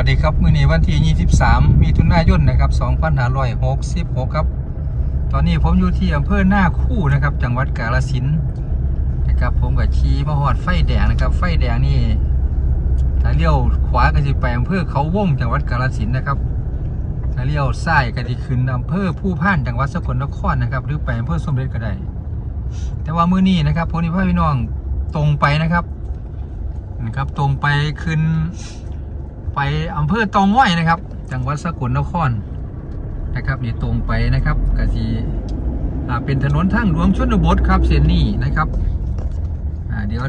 วัสดีครับมื้อนี้วันที่ 23 มีถุนายนนะครับ2566 ครับ ตอนนี้ผมอยู่ที่อำเภอหน้าคู่นะครับ จังหวัดกาฬสินธุ์นะครับ ผมกับขี่มาหอดไฟแดงนะครับ ไฟแดงนี่ถ้าเลี้ยวขวาก็จะไปอำเภอเขาวงจังหวัดกาฬสินธุ์นะครับถ้าเลี้ยวซ้ายก็จะขึ้นอำเภอผู้พ่านจังหวัดสกลนครนะครับ หรือไปอำเภอสมเด็จก็ได้ แต่ว่ามื้อนี้นะครับผมนี่พ่อพี่น้องตรงไปนะครับนะครับ ตรงไปขึ้น ไปอำเภอตองง่อยนะครับ จังหวัดสกลนครนะครับนี่ตรงไปนะครับกะทีอ่าเป็นถนนทางหลวงชนบทครับเส้นนี้นะครับอ่าเดี๋ยว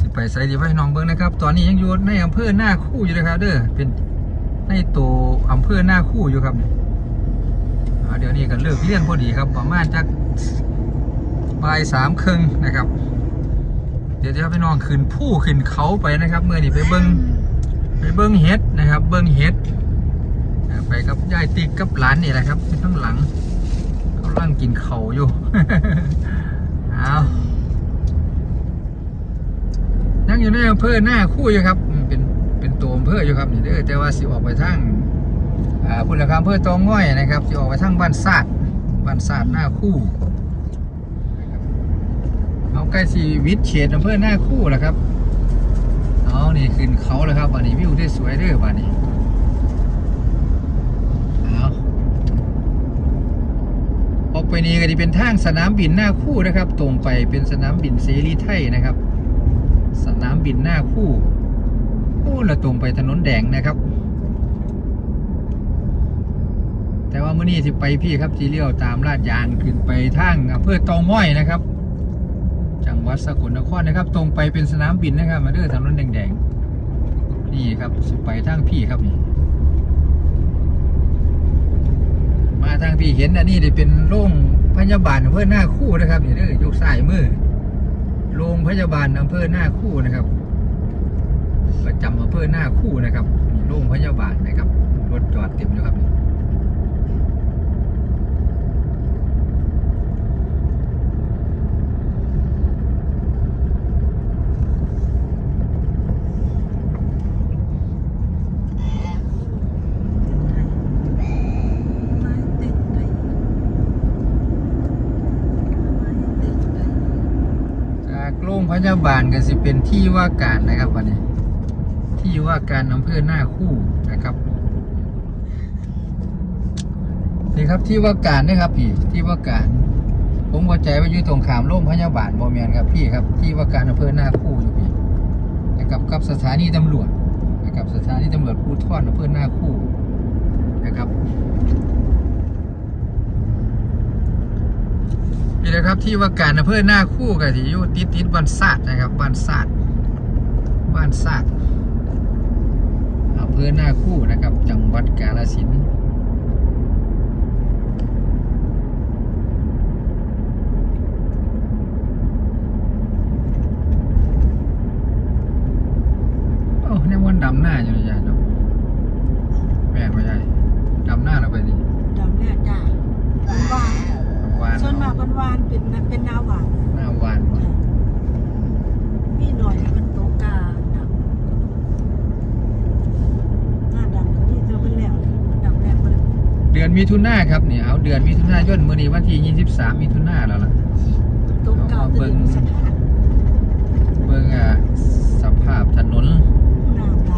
สิไปใส่ดีไว้น้องเบิ้งนะครับ ตอนนี้ยังอยู่ในอำเภอหน้าคู่อยู่นะครับ เด้อเป็นในตัวอำเภอหน้าคู่อยู่ครับเดี๋ยวนี้ก็เลิกเรียนพอดีครับประมาณจักบ่ายสามครึ่งนะครับ เดี๋ยวจะให้พี่น้องขึ้นผู้ขึ้นเขาไปนะครับ เมื่อนี้ไปเบิ้ง ไปเบิ้งเห็ดนะครับ เบิ้งเห็ดไปกับยายติ๊กกับหลานนี่แหละครับข้างหลังเขาล่างกินเข่าอยู่เอานั่งอยู่ในอำเภอหน้าคู่อยู่ครับเป็นเป็นตัวอำเภออยู่ครับนี่เด้อแต่ว่าสิออกไปทางอ่าพุ่นละครับอำเภอตองง่อยนะครับสิออกไปทางบ้านซาดบ้านซาดหน้าคู่เอาใกล้สีวิทเขตอำเภอหน้าคู่แหละครับ เอานี่ขึ้นเขาแล้วครับบันนี้วิวได้สวยเด้อบันนี้เอาออกไปนี่ก็จะเป็นทางสนามบินหน้าคู่นะครับ ตรงไปเป็นสนามบินเสรีไทยนะครับ สนามบินหน้าคู่คู่ละตรงไปถนนแดงนะครับ แต่ว่าเมื่อนี้ที่ไปพี่ครับที่เลี้ยวตามลาดยางขึ้นไปทางอำเภอตองม้อยนะครับ จังหวัดสกลนครนะครับ ตรงไปเป็นสนามบินนะครับ มาเด้อถนนแดงๆ นี่ครับสิไปทางพี่ครับนี่มาทางพี่เห็นอันนี้ได้เป็นโรงพยาบาลอำเภอหน้าคู่นะครับนี่เด้อยกซ้ายมือโรงพยาบาลอำเภอหน้าคู่นะครับ ประจำอำเภอหน้าคู่นะครับโรงพยาบาลนะครับรถจอดเต็มอยู่ครับนี่ จากโรงพ ยาบาลก็สิเป็นที่ว่าการนะครับวันนี้ ที่ว่าการอำเภอหน้าคู่นะครับนี่ครับที่ว่าการนะครับพี่ที่ว่าการ ผมเข้าใจว่าอยู่ตรงขามโรงพยาบาลบอมแมนครับพี่ครับ ที่ว่าการอำเภอหน้าคู่อยู่พี่นะครับกับสถานีตำรวจนะครับสถานีตำรวจภูธรอำเภอหน้าคู่นะครับ นี่นะครับที่ว่าการอำเภอหน้าคู่กับที่อยู่ติดติดบ้านซาดนะครับบ้านซาดบ้านซาดอำเภอหน้าคู่นะครับ จังหวัดกาฬสินธุ์โอ้เนี่ยวันดำหน้าอยู่เลยยายเนาะแม่นว่ายายดำหน้าเราไปดิ ดำเนี่ยจ้าหวาน วาน ส่วนมากมันหวานเป็นเป็นนาหวาน หน้าวานว่ะ มีหน่อยมันโตกาดำหน้าดำก็ที่เธอเป็นแล้วเลยมันดำแล้วเลย เดือน มิถุนาครับนี่เอาเดือนมิถุนายนมื้อนี้วันที่ 23มิถุนาแล้วล่ะโตเก่าตัวนี้สถานเบิ่งอะสภาพถนนน้ำไหล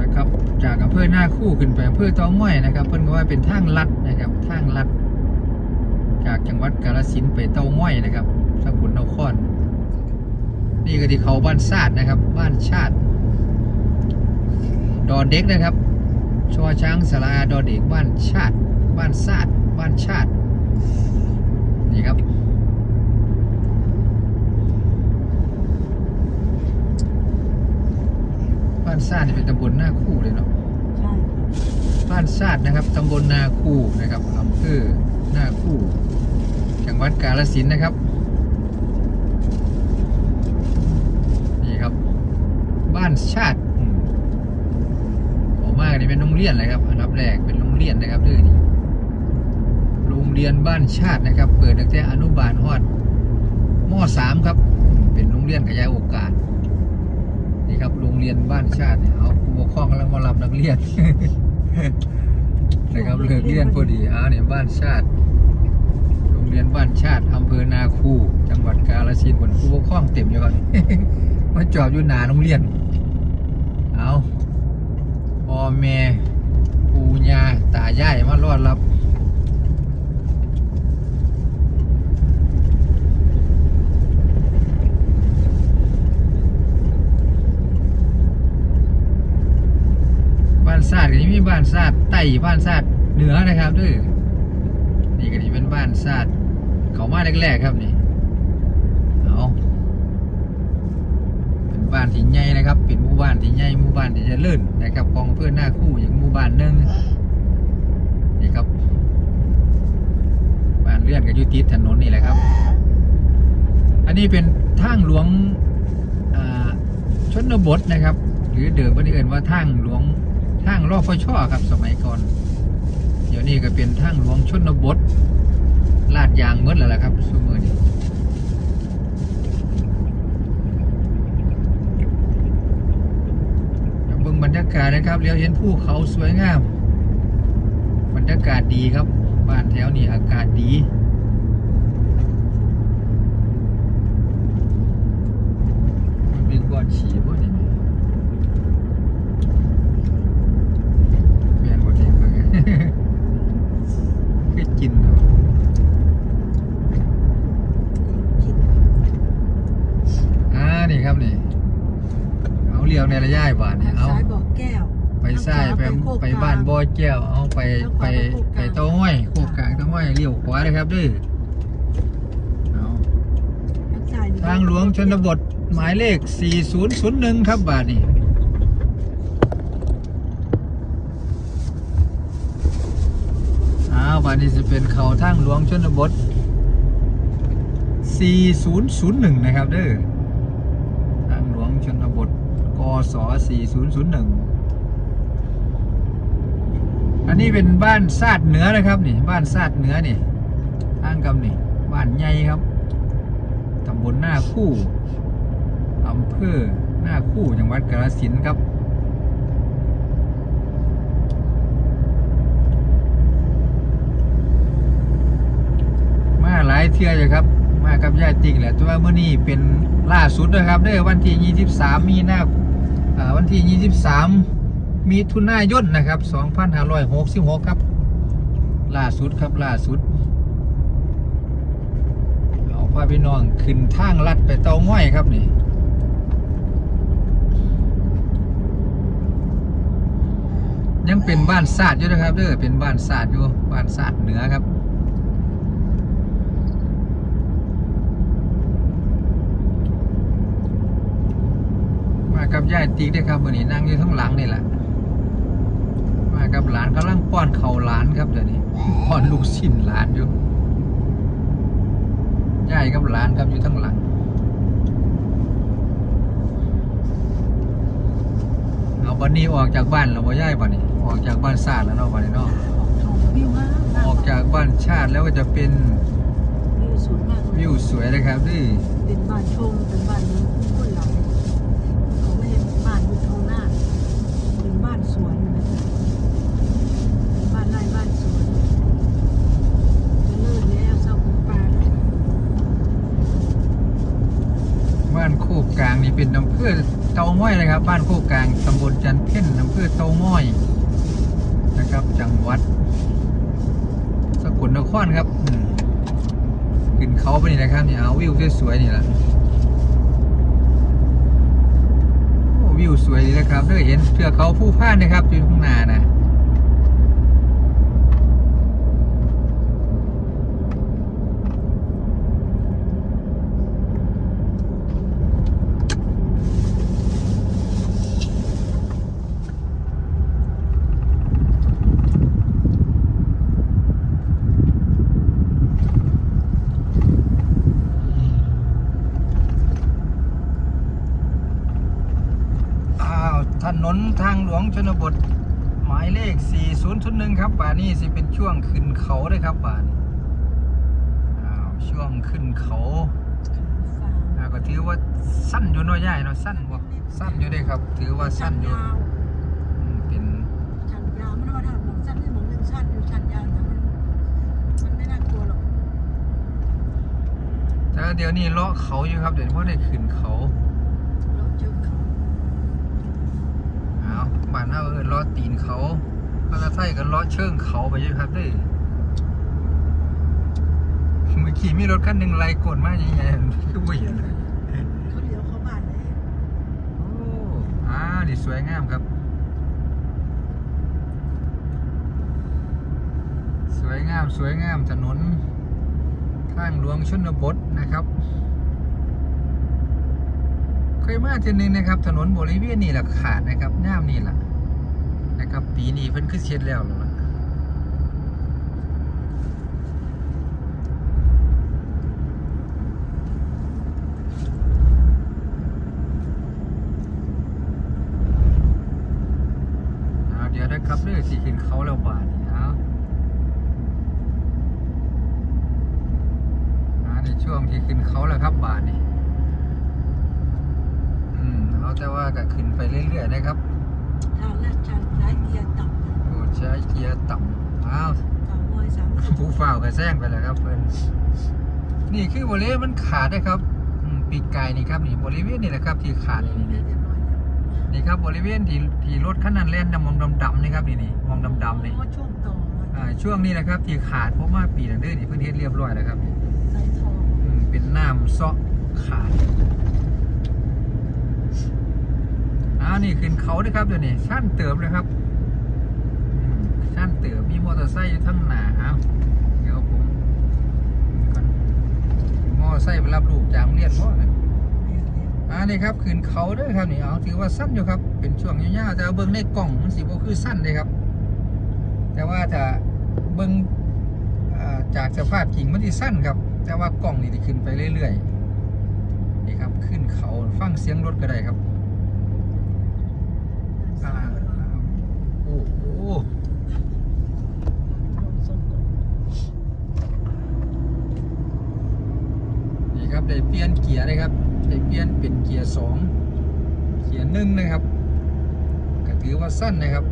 นะครับ จากอำเภอหน้าคู่ขึ้นไปอำเภอตองม้อยนะครับ เพิ่นก็ว่าเป็นทางลัดนะครับทางลัด จากจังหวัดกาฬสินธุ์ไปเตาม้อยนะครับสกลนครนี่ก็ที่เขาบ้านซาดนะครับ บ้านชาติ ดอเด็กนะครับชอช้างสลาดอเด็กบ้านชาติ บ้านซาดบ้านชาติ นี่ครับ บ้านซาดนี่เป็นตำบลหน้าคู่เลยเนาะใช่บ้านซาดนะครับตำบลนาคูนะครับอำเภอหน้าคู่จังหวัดกาฬสินธุ์นะครับนี่ครับ บ้านชาติอืมออกมากนี่เป็นโรงเรียนเลยครับอันดับแรกเป็นโรงเรียนนะครับเด้อนี่โรงเรียนบ้านชาตินะครับ เปิดตั้งแต่อนุบาลฮอดมสามครับ เป็นโรงเรียนขยายโอกาสนี่ครับโรงเรียนบ้านชาติเนี่ยเอาผู้ปกครองกำลังมารับนักเรียนนะครับเลิกเรียนพอดีอ่าเนี่ยบ้านชาติ โรงเรียนบ้านชาติอำเภอนาคูจังหวัดกาฬสินธุ์บนผู้ปกครองเต็มอยู่ครับมาจอดอยู่หนาโรงเรียน เอาพ่อแม่ปู่ย่าตายายมารอดรับ บ้า นซาดก็ยังมีบ้านซาดใต้บ้านซาดเหนือนะครับด้วยนี่ก็นี่เป็นบ้านซาดเขามาแรกๆครับนี่เอาเป็นบ้านที่ใหญ่นะครับเป็นหมู่บ้านที่ใหญ่หมู่บ้านที่จะเลื่นนะครับของเพื่อนหน้าคู่อย่างหมู่บ้านหนึงนี่ครับบ้านเลื่อนก็อยู่ติถนนนี่แหละครับ อันนี้เป็นทางหลวงชนบทนะครับ หรือเดิมก็ได้เอ่นว่าทางหลวง ทางรอฟชอครับสมัยก่อน เดี๋ยวนี้ก็เป็นทางหลวงชนบท ลาดยางหมดแล้วล่ะครับสมัยนี้เบิ่งบรรยากาศนะครับเลี้ยวเห็นภูเขาสวยงาม บรรยากาศดีครับ บ้านแถวนี้อากาศดีมันเป็นก้อนฉี่พวกนี้ไหมแม่นบ่จริงเพิ่ง คือกินเนาะอ่านี่ ครับนี่ เอาเลี้ยวในระยะบาทนี่ทางเอาซ้ายบอกแก้ว ไปซ้ายไปทางขวาไปโคกไปกลางบ้านบ่อแก้ว เอาไปทางขไปวาไปโคกกลางไปเต้าห้อยโคกกลางเต้าห้อยเลี้ยวขวาเลยครับเด้อเอาทางซ้ายนี่ทางหลวงชนบทหมายเลข 4001 ครับบาทนี่อ้าวบาทนี้จะเป็นเขาทางหลวงชนบท 4001 นะครับเด้อ ทางหลวงชนบทก ศ4001 อันนี้เป็นบ้านซาดเหนือนะครับนี่บ้านซาดเหนือนี่ทางกำนี่บ้านใหญ่ครับตำบลหน้าคู่อำเภอหน้าคู่จังหวัดกาฬสินธุ์ครับมาหลายเที่ยวอยู่ครับ มากับญาติแหละแต่ว่าเมื่อนี้เป็นล่าสุดนะครับเด้อวันที่ 23 มีนาอ่า วันที่ 23 มีทุนายนนะครับ 2566 ครับ ล่าสุดครับล่าสุดเอาพาพี่น้องขึ้นทางลัดไปเตาง่อยครับนี่ยังเป็นบ้านศาสตร์อยู่นะครับเด้อเป็นบ้านศาสตร์อยู่บ้านศาสตร์เหนือครับ มากับยายติ๊กด้วยครับวันนี้นั่งอยู่ข้างหลังนี่แหละ มากับหลานกำลังป้อนเข่าวหลานครับเดี๋ยวนี้ป้อนลูกชิ้นหลานอยู่ยายกับหลานครับอยู่ทั้งหลังเอาบันนี้ออกจากบ้านเราบ่ย่ายบันนี้ ออกจากบ้านศาสตร์แล้วเนาะบันนี้เนาะของวิวมากออกจากบ้านชาติแล้วก็จะเป็นวิวสวยมากเลยวิวสวยเลยครับนี่เป็นบ้านชมเป็นบ้านนี้คนหลายเขาไม่เห็นบ้านอยู่ทางหน้า เป็นบ้านสวนนะคะเป็นบ้านไร่บ้านสวนจะเลิกแล้วเศร้าของปลาแล้ว บ้านโคกกลางนี่ เป็นอำเภอเตาง้อยเลยครับ บ้านโคกกลางตำบลจันเพ่นอำเภอเตาง้อยนะครับ จังหวัด สกลนครครับขึ้นเขาไปนี่นะครับนี่เอาวิวสวยๆนี่แหละวิวสวยดีนะครับเด้อเห็นเทือกเขาผู้พ่านนะครับอยู่ข้างหน้านะ อ้าวถนนทางหลวงชนบท หมายเลข 4001 ครับบ่านี้สิเป็นช่วงขึ้นเขาเลยครับบ่านี้อ้าวช่วง ขึ้นเขาฟางอ่าก็ถือว่าสั้นอยู่เน้อยใหญ่เนาะสั้นบ่นิดสั้นอยู่เด้ครับ ถือว่าสั้นอยู่ยาวอืมเป็นชันยาวมันว่าทางหมองสั้นนี่หมองหนึ่งสั้นอยู่ชันยาวแต่มันมันไม่น่ากลัวหรอกแต่เดี๋ยวนี้เลาะเขาอยู่ครับเดี๋ยวนี้พ่ได้ขึ้นเขาเราเจอเขาเอาบ้านเฮาเออเลาะตีนเขาภาษาไทยก็เลาะเชิงเขาไปอยู่ครับเด้อเมื่อกี้มีรถคันหนึ่งไล่กดมาใหญ่ๆคือบ่เห็นเลยเขาเลี้ยวเข้าบ้านเลยโอ้อ่านี่สวยงามครับ สวยงามสวยงามถนนทางหลวงชนบทนะครับ เคยมาทีนึงนะครับ ถนนบริเวณนี่แหละขาดนะครับน้ำนี่แหละนะครับ ปีนี้เพิ่นคือเช็ดแล้วล่ะเอาเดี๋ยวนะครับเรื่องที่ขึ้นเขาแล้วบาดนี่เอาอ่าในช่วงที่ขึ้นเขาแล้วครับบาดนี่ อืมเอาแต่ว่าก็ขึ้นไปเรื่อยๆนะครับ ทางลาดชันซ้ายเกียร์ต่ำเลย โอ้ใช้เกียร์ต่ำอ้าว สาวน้อยสามสิบ ผู้ฝ่าวก็แซงไปแล้วครับเพื่อ นี่คือบริเวณมันขาดนะครับปีกไก่นี่ครับนี่บริเวณนี่แหละครับที่ขาดนี่นี่นี่ครับบริเวณที่ที่รถคันนั้นแล่นดำมองดำๆนี่ครับนี่นี่มองดำๆนี่ช่วงต่ออ่าช่วงนี้นะครับที่ขาดเพราะว่าปีนั้นเด้อนี่เพิ่นเฮ็ดเรียบร้อยแล้วครับนี่สายทองเป็นน้ำเซาะขาดอ่านี่ขึ้นเขาด้วยครับเดี๋ยวนี้ชั้นเติมเลยครับชั้นเติมมีมอเตอร์ไซค์อยู่ทั้งหน้าอ้าวผมก่อนม อเตอร์ไซค์ไปรับลูกจากโรงเรียนพ่อเลยเรียนเรียนอ่านี่ครับขึ้นเขาเด้วยครับนี่เอาถือว่าสั้นอยู่ครับ เป็นช่วงยาวๆแต่ว่าเบิ้งในกล่องมันสิบ่คือสั้นเลยครับ แต่ว่าถ้าเบิ้งอ่าจากสภาพจริงมันที่สั้นครับ แต่ว่ากล่องนี่ที่ขึ้นไปเรื่อยๆนี่ครับขึ้นเขาฟังเสียงรถก็ได้ครับอ่าโอ้โห ส่งก่อน นี่ครับได้เปลี่ยนเกียร์เลยครับได้เปลี่ยนเป็นเกียร์สองเกียร์หนึ่งนะครับก็ถือว่าสั้นนะครับ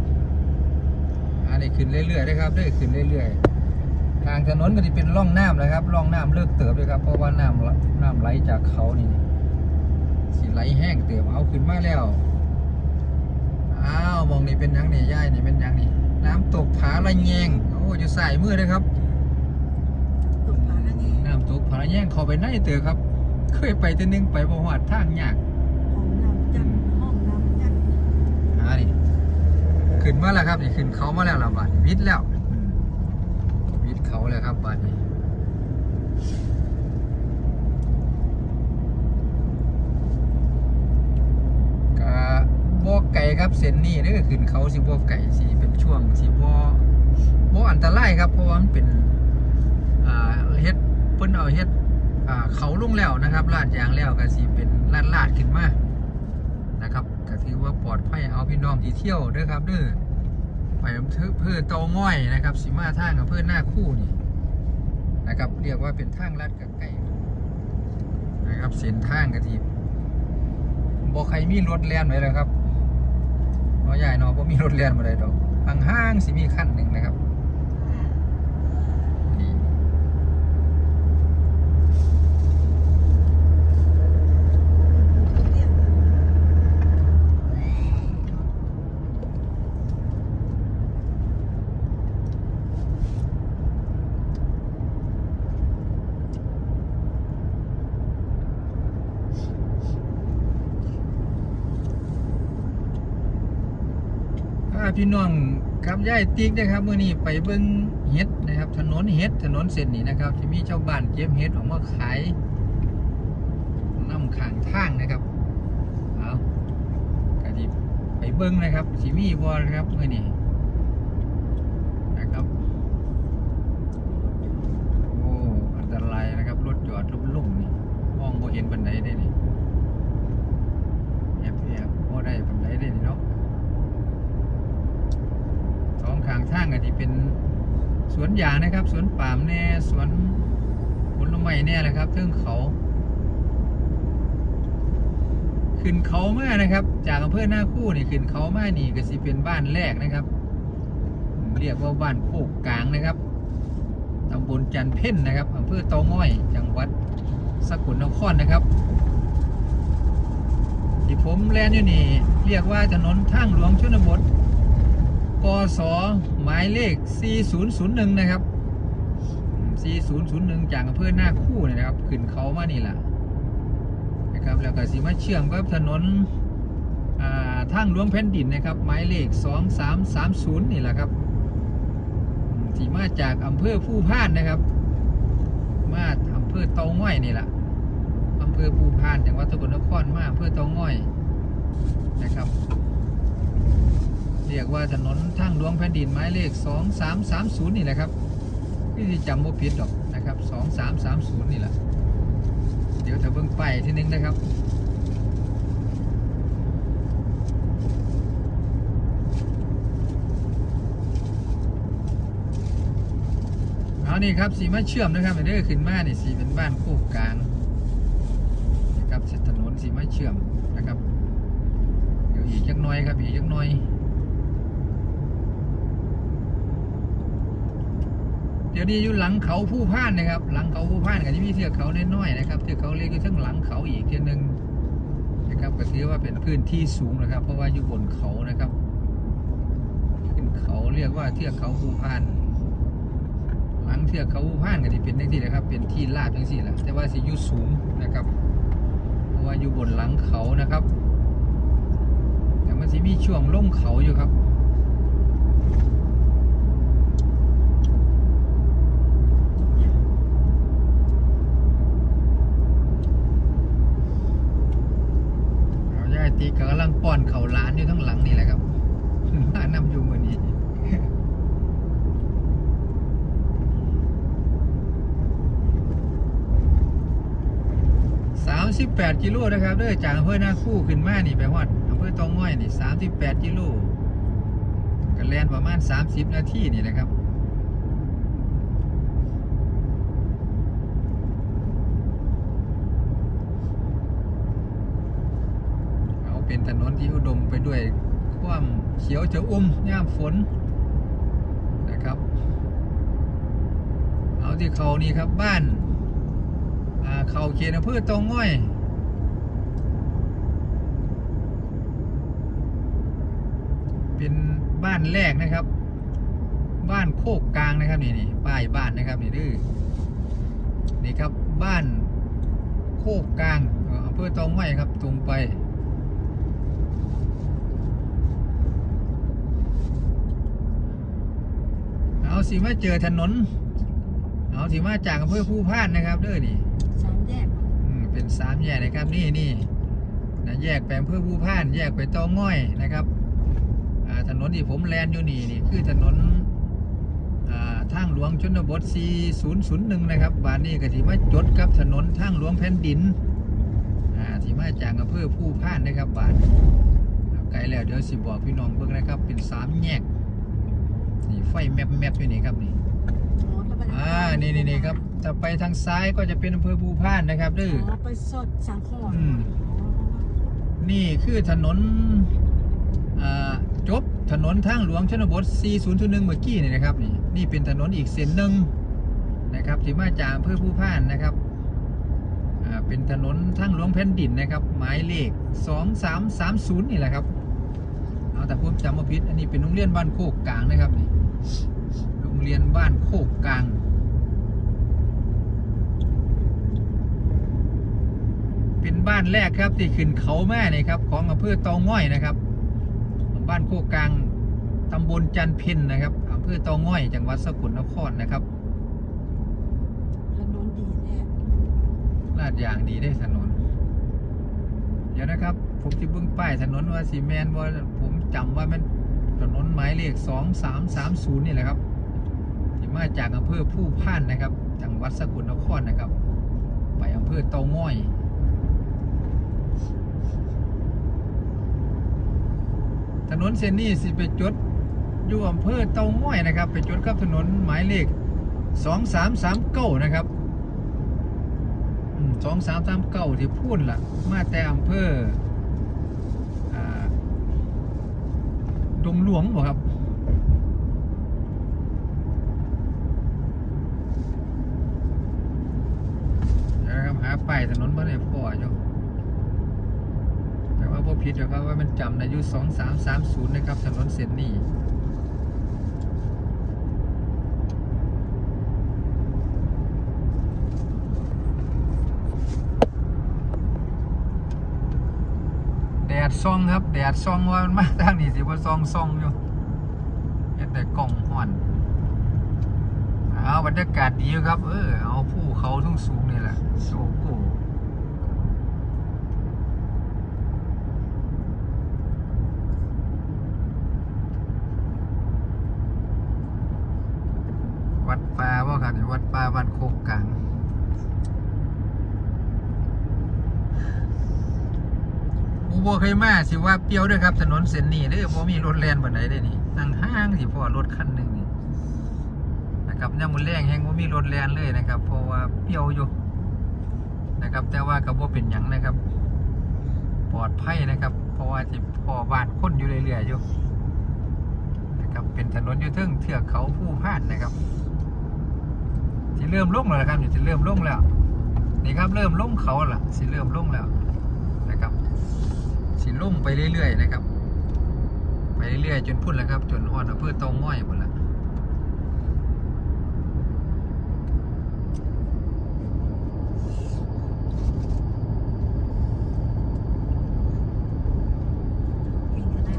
อันนี้ขึ้นเรื่อยๆนะครับได้ขึ้นเรื่อยๆทางถนนก็จะเป็นร่องน้ำนะครับร่องน้ำเลิกเติบเลยครับเพราะว่าน้ำน้ำไหลจากเขานี่สิไหลแห้งเติบเอาขึ้นมาแล้วอ้าวมองนี่เป็นยังนี่ย่ายนี่เป็นยังนี่น้ำตกผาละแยงโอ้อยู่สายมือเลยครับ นี่น้ำตกผาละแยงเข้าไปในเติบครับ เคยไปแต่นึงไปบ่หอดทางยากห้องน้ำจันทร์ห้องน้ำจันทร์อ่านี่ขึ้นมาแล้วครับนี่ขึ้นเขามาแล้วละบาดวิทย์แล้วอืมวิทย์เขาแล้วครับบาดนี้ก็บ่ไก่ครับเส้นนี้นี่ก็ขึ้นเขาสิบ่ไก่สิเป็นช่วงสิบ่บ่อันตรายครับเพราะว่ามันเป็นอ่าเฮ็ด เพิ่นเอาเฮ็ดเขาลุงแล้วนะครับลาดยางแล้วก็สิเป็นลาดลาดขึ้นมานะครับก็ถือว่าปลอดภัยเอาพี่น้องที่เที่ยวด้อครับเด้อไปเพื่อเตาง้อยนะครับสิมาทางอำเภอหน้าคู่นี่นะครับเรียกว่าเป็นทางลาดกับไก่นะครับเส้นทางก็ที่บ่ใครมีรถแล่นไว้เลยครับเนาะใหญ่เนาะบ่มีรถแล่นมาได้ดอกห่างๆสิมีคันหนึ่งนะครับาพี่น้องครับย่ายติ๊กนะครับเมื้อนี้ไปเบิ่งเฮ็ดนะครับ ถนนเฮ็ดถนนเส้นนี้นะครับที่มีชาวบ้านเก็บเฮ็ดออกมาขายน้ำขางทางนะครับเอาก็สิบไปเบิ่งนะครับสิมีบ่นะครับเมื้อนี้นะครับโอ้อันตรายนะครับรถจอดลุ่มๆนี่มองบ่เห็นบันไดได้นี่แอบแอบบ่ได้บันไดได้นี่เนาะสองข้าง ทางก็ที่เป็นสวนยางนะครับ สวนปาล์มแน่สวนผลไม้แน่แหละครับเทิงเขาขึ้นเขามานะครับ จากอำเภอหน้าคู่นี่ขึ้นเขามานี่ก็สิเป็นบ้านแรกนะครับ เรียกว่าบ้านโคกกลางนะครับตำบลจันเพ่นนะครับอำเภอเตาง่อย จังหวัดสกลนครนะครับ ที่ผมแลนอยู่นี่ เรียกว่าถนนทางหลวงชนบท กศหมายเลข 4001 นะครับ 4001 จากอำเภอหน้าคู่นะครับ ขึ้นเขามานี่แหละนะครับ แล้วก็สีมาเชื่อมกับถนนทางหลวงแผ่นดินนะครับ หมายเลข 2330 นี่แหละครับสีมาจากอำเภอผู้พานนะครับ มาอำเภอเตาง่อยนี่แหละอำเภอภูพานจังหวัดสกลนครมาอำเภอเตาง่อยนะครับ เรียกว่าถนนทางหลวงแผ่นดินหมายเลข 2330 นี่แหละครับที่สิจำบ่ผิดหรอกนะครับ 2330 นี่แหละ เดี๋ยวจะเบิ่งไปทีนึงนะครับเอานี่ครับสีมาเชื่อมนะครับเด้อขึ้นมานี่สีเป็นบ้านโคกกลางนะครับถนนสีมาเชื่อมนะครับ เดี๋ยวอีกจักน่อยครับอีกจักน่อย ดี๋ยวนี้อยู่หลังเขาผู้พานนะครับ หลังเขาผู้พานก็จะมีเทือกเขาน้อยๆนะครับเทือกเขาเล็กอยู่ทั้งหลังเขาอีกเทือกหนึ่งนะครับก็ถือว่าเป็นพื้นที่สูงนะครับ เพราะว่าอยู่บนเขานะครับขึ้นเขาเรียกว่าเทือกเขาผู้พาน หลังเทือกเขาผู้พานกันที่เป็นจังซี่นะครับ เป็นที่ลาดจังซี่แหละแต่ว่าสิอยู่สูงนะครับ เพราะว่าอยู่บนหลังเขานะครับ แต่มันสิมีช่วงลงเขาอยู่ครับ 38กิโลนะครับเด้อจากอำเภอหน้าคู่ขึ้นมานี่ไปฮอดอำเภอตองง้อยนี่38กิโลกันแลนประมาณ 30 นาทีนี่นะครับเป็นถนนที่อุดมไปด้วยความเขียวจะอุ้มย่ามฝนนะครับ เอาที่เขานี่ครับบ้าน เขาเขียนอำเภอเตองง่อยเป็นบ้านแรกนะครับ บ้านโคกกลางนะครับนี่นี่ป้ายบ้านนะครับนี่ดื้อนี่ครับบ้านโคกกลางอำเภอตองง่อยครับตรงไป เอาสิมาเจอถนน เอาสิมาจากอำเภอผู้พานนะครับเด้อนี่ เป็นสามแยกนะครับนี่นี่นะแยกไปอำเภอผู้พาน แยกไปเตอง่อยนะครับอ่าถนนที่ผมแลนอยู่นี่นี่คือถนนอ่าทางหลวงชนบท 4001 นะครับ บานนี้ก็ที่มาจดกับถนนทางหลวงแผ่นดินอ่าที่มาจากอำเภอผู้พานนะครับบานเอาไกลแล้วเดี๋ยวสิบอกพี่น้องเบิ่งนะครับ เป็นสามแยกนี่ไฟแมบแมบอยู่นี่ครับนี่อ๋อแล้วไปอ่านี่นี่นี่ครับ ถ้าไปทางซ้ายก็จะเป็นอำเภอภูพานนะครับดื้ออ๋อไปสดสังขรอืมนี่คือถนนอ่าจบถนนทางหลวงชนบท 4001 เมื่อกี้นี่นะครับ นี่นี่เป็นถนนอีกเส้นหนึ่งนะครับที่มาจากอำเภอภูพานนะครับอ่าเป็นถนนทางหลวงแผ่นดินนะครับ หมายเลข 2330 นี่แหละครับเอาแต่ผมจำมาผิดอันนี้เป็นโรงเรียนบ้านโคกกลางนะครับนี่โรงเรียนบ้านโคกกลาง เป็น บ้านแรกครับที่ขึ้นเขาแม่นี่ครับของอำเภอเตองง่อยนะครับ บ้านโคกกลางตำบลจันเพ็ญนะครับอำเภอเตองง่อย จังหวัดสกลนครนะครับถนนดีแท้ลาดยางดีได้ถนน เดี๋ยวนะครับ ผมจะเบิ่งป้ายถนนว่าสีแมนว่าผมจำว่ามันถนนหมายเลขสองสามสามศูนย์นี่แหละครับที่มาจากอำเภอผู้พานนะครับ จังหวัดสกลนครนะครับ ไปอำเภอเตาง่อย ถนนเซนนี่สิไปจุดอยู่อำเภอเตาง่อยนะครับ ไปจุดกับถนนหมายเลขสองสามสามเก้านะครับสองสามสามเก้าที่พูดละ่ะ มาแต่อำเภอดงหลวงบ่ครับนะครับหาไปถนนบ้านี่ยพ่อจ้ะ ว่าพวกผิดนะครับว่ามันจำในอายุสองสามสามศูนย์นะครับ ถนนเส้นนี้แดดซองครับ แดดซองว่ามันมาทางนี้สิว่าซองซองอยู่เห็นแต่กล่องห่อนเอาบรรยากาศดีครับ เออเอาภูเขาสูงสูงนี่แหละโอ้โหวัดป่าว่า ครับนี่วัดป่าบ้านโคกกลางอูโบเคยมาสิว่าเปรียวด้วยครับ ถนนเส้นนี้เด้อบ่มีรถแล่นบันไดได้นี่นั่งห้างสิพ่อรถคันหนึ่งนี่นะครับย่ามมือแรงแห้งว่ามีรถแลนเลยนะครับ เพราะว่าเปรี้ยวอยู่นะครับ แต่ว่าก็บ่เป็นหยังนะครับ ปลอดภัยนะครับ เพราะว่าที่พอบ้านคนอยู่เรื่อยๆอยู่นะครับเป็นถนนอยู่ทึ่งเทือกเขาผู้พานนะครับ สิเริ่มลงแล้วนะครับอยู่สิเริ่มลงแล้ว นี่ครับเริ่มลงเขาล่ะสิเริ่มลงแล้วนะครับสิลงไปเรื่อยๆนะครับ ไปเรื่อยๆจนพุ่นแล้วครับ จนหอนอำเภอตองม้อยหมดแล้ว วิ่งกันได้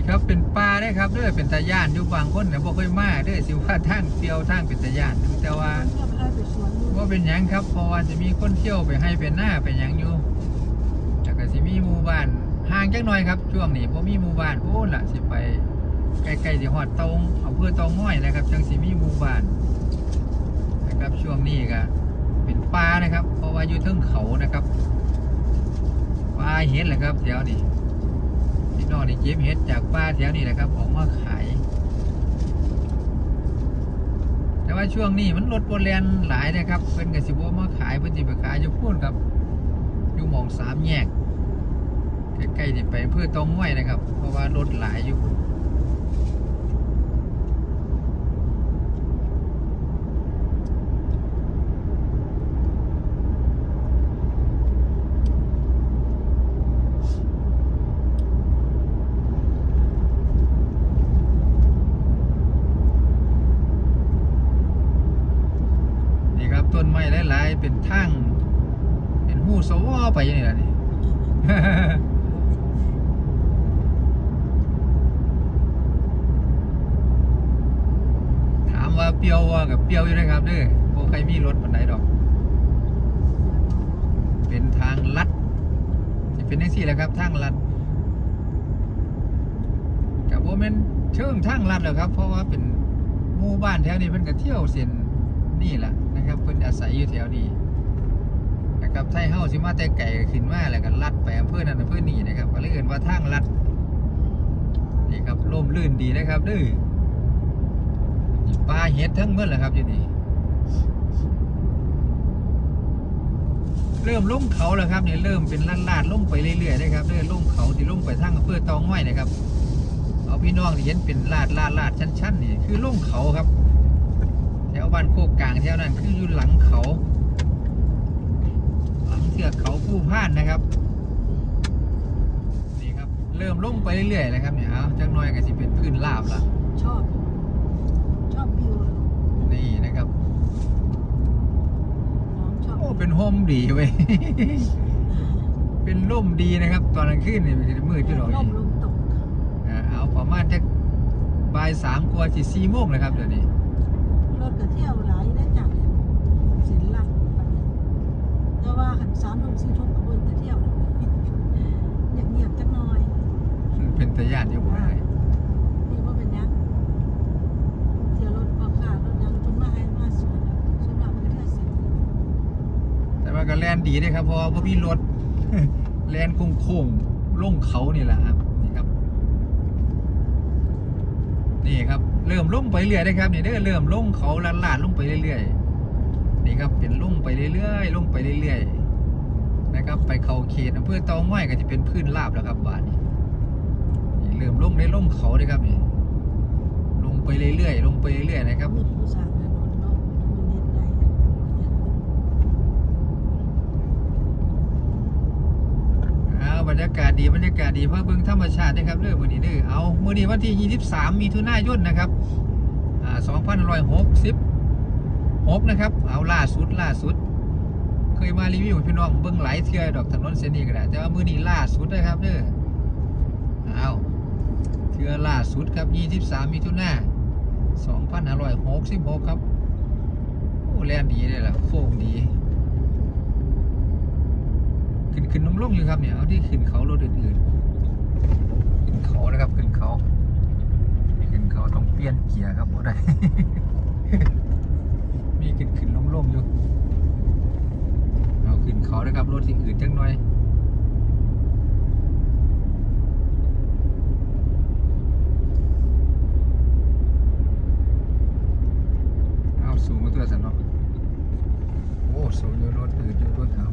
นี่ครับเป็นป่าได้ครับเด้อเป็นตาย่านอยู่บางคนเนี่ยบ่เคยมาเด้อสิว่าทางเปรียวทางเป็นตาย่านแต่ว่าว่าเป็นหยังครับเพราะว่าจะมีคนเที่ยวไปให้เป็นหน้าไปหยังอยู่แล้วก็สิมีหมู่บ้านห่างจักหน่อยครับช่วงนี้บ่มีหมู่บ้านโอ้ล่ะสิไปใกล้ๆสิฮอดเตงอำเภอตองง้อยนะครับจังสิมีหมู่บ้านนะครับช่วงนี้ก็เป็นป่านะครับ เพราะว่าอยู่เทิงเขานะครับป่าเห็ดแหละครับแถวนี้ น้องนี่เก็บเห็ดจากป่าแถวนี้แหละครับออกมาขาย แต่ว่าช่วงนี้มันลดบนแลนหลายนะครับเป็นกระสิบมาขายเพิ่นจิบขายอยู่พูนครับอยู่มองสามแยกใกล้ๆนี่ไปเพื่อตองห้วยนะครับ เพราะว่ารถหลายอยู่พุ่นนี่ครับต้นไม้หลายๆเป็นทางเป็นหูสวอ ไปย่างนี้แหละนี่ ถามว่าเปรียวว่ากับเปรียวอยู่นะครับเด้อพวกใครมีรถปันไดดอก เป็นทางลัดจะเป็นยังสี่แหละครับทางลัดกับโมเมนเชิงทางลัดแหละครับ เพราะว่าเป็นหมู่บ้านแถวนี้เพิ่นก็เที่ยวเส้นนี่แหละนะครับเพิ่นอาศัยอยู่แถวนี้ นะครับไทยเฮาสิมาแต่ไก่ขึ้นมาแล้วก็ลัดไปอำเภอนั้นอำเภอนี้นะครับก็เลยเอิ้นว่าทางลัดนี่ครับร่มรื่นดีนะครับเด้อนี่ปลาเห็ดทั้งหมดแหละครับอยู่นี่เริ่มลงเขาแล้วครับเนี่ยเริ่มเป็นลาดลาดๆลงไปเรื่อยๆนะครับเรื่อยลงเขาที่ลงไปทางอำเภอตองห้อยนะครับ เอาพี่น้องที่เห็นเป็นลาดลาดลาดชั้นๆนี่คือลงเขาครับแถวบ้านโคกกลางแถวนั้นคืออยู่หลังเขา ทือกเขาผู้พานนะครับนี่ครับเริ่มลงไปเรื่อยๆนะครับเนี่ยเอาจักหน้อยก็สิเป็นพื้นราบละชอบ ชอบวิวเลยนี่นะครับ น้องชอบโอ้เป็นโฮมดีเว้ย เป็นร่มดีนะครับ ตอนกลางคืนนี่มันจะมืดอยู่หรอกล่มนี่ลมตกอ่าเอาประมาณจะบ่ายสามกว่าสี่สี่โมงเลยครับเดี๋ยวนี้ รถก็เที่ยวหลายได้จากศิลลักษณ์บัดนี้ แต่ว่าขันสามทุ่มสี่ทุ่มก็เบิ่งแต่เที่ยวเลยเงียบๆจักหน่อยเป็นตะยานอยู่บ่ได้นี่ว่าเป็นยังเที่ยวรถพอขารถยังทุนมาให้มาสวนสวนเราก็เที่ยวสิแต่ว่าก็แลนดีเลยครับเพราะว่าบ่มีรถ แลนโค้งๆลงเขานี่แหละครับนี่ครับ นี่ครับ เริ่มลงไปเรื่อยนะครับนี่เด้อเริ่มลงเขาลาดลาดลงไปเรื่อยๆนี่ครับเป็นลง ไปเรื่อยๆลงไปเรื่อยๆนะครับ ไปเขาเขตอำเภอเตาง่อยก็จะเป็นพื้นราบแล้วครับบ้านนี้นี่เริ่มลงในลงเขาเลยครับนี่ลงไปเรื่อยๆลงไปเรื่อยๆนะครับมีผู้สร้างถนนเนาะมีเน็ตได้เนี่ยเอาบรรยากาศดีบรรยากาศดีเพราะเบิ่งธรรมชาตินะครับเรื่องมื้อนี้เด้อเอามื้อนี้วันที่ 23 มีถุนายนนะครับอ่า 2566นะครับ เอาล่าสุดล่าสุด เคยมารีวิวพี่น้องเบิ่งหลายเทื่อดอกถนนเส้นนี้ก็ได้แต่ว่ามื้อนี้ล่าสุดนะครับเด้อเอาเทื่อล่าสุดครับ23มีถุนายน2566ครับโอ้แล่นดีเลยล่ะโค้งดีขึ้นขึ้นลงลงอยู่ครับเนี่ยเอาที่ขึ้นเขารถอื่นๆขึ้นเขานะครับขึ้นเขาขึ้นเขาต้องเปลี่ยนเกียร์ครับบ่ได้ มีขึ้นขึ้นลงลงอยู่ เอาขึ้นเขานะครับ รถที่อื่นจังหน่อยเอาสูงมาตัวสันเนาะโอ้สูงอยู่รถอื่นอยู่รถเขา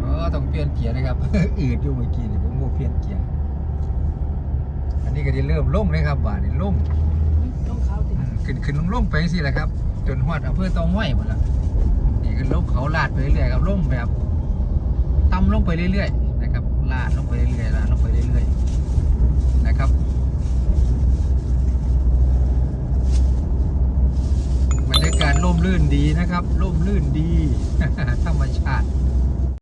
เออต้องเปลี่ยนเกียร์นะครับอืดอยู่เมื่อกี้นี่ผมโมเปลี่ยนเกียร์อันนี้ก็จะเริ่มล่งเลยครับบ่านี่ล่งต้องเขึ้นขึ้นลงลงไปสิแหละครับ จนฮอดอำเภอตองห้อยหมดละนี่คือลงเขาลาดไปเรื่อยๆครับลงแบบต่ำลงไปเรื่อยๆนะครับลาดลงไปเรื่อยๆลาดลงไปเรื่อยๆนะครับบรรยากาศร่มรื่นดีนะครับร่มรื่นดีธรรมชาติ